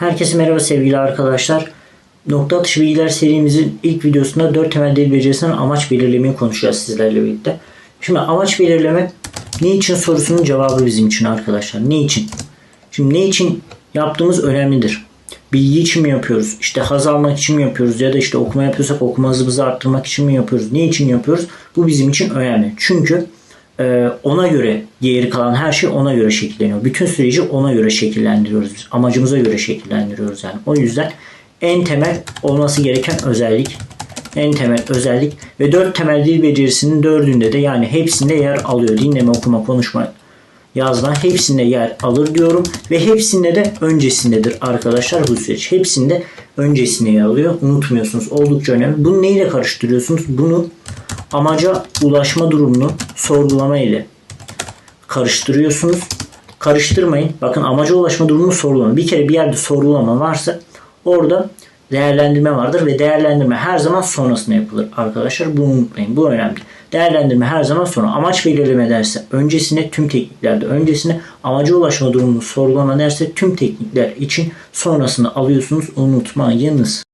Herkese merhaba sevgili arkadaşlar. Nokta atışı bilgiler serimizin ilk videosunda 4 temel dil becerisinden amaç belirlemeyi konuşacağız sizlerle birlikte. Şimdi amaç belirlemek ne için sorusunun cevabı bizim için arkadaşlar. Ne için? Şimdi ne için yaptığımız önemlidir. Bilgi için mi yapıyoruz? İşte haz almak için mi yapıyoruz? Ya da işte okuma yapıyorsak okuma hızımızı arttırmak için mi yapıyoruz? Ne için yapıyoruz? Bu bizim için önemli. Çünkü ona göre geri kalan her şey ona göre şekilleniyor. Bütün süreci ona göre şekillendiriyoruz biz. Amacımıza göre şekillendiriyoruz yani. O yüzden en temel olması gereken özellik en temel özellik ve dört temel dil becerisinin dördünde de yani hepsinde yer alıyor. Dinleme, okuma, konuşma, yazma hepsinde yer alır diyorum ve hepsinde de öncesindedir arkadaşlar bu süreç. Hepsinde öncesinde yer alıyor. Unutmuyorsunuz. Oldukça önemli. Bunu neyle karıştırıyorsunuz? Bunu amaca ulaşma durumunu sorgulama ile karıştırıyorsunuz. Karıştırmayın. Bakın amaca ulaşma durumunu sorgulama. Bir kere bir yerde sorgulama varsa orada değerlendirme vardır ve değerlendirme her zaman sonrasında yapılır arkadaşlar. Bunu unutmayın. Bu önemli. Değerlendirme her zaman sonra. Amaç belirleme derse öncesine tüm tekniklerde öncesine amaca ulaşma durumunu sorgulama derse tüm teknikler için sonrasında alıyorsunuz. Unutmayınız.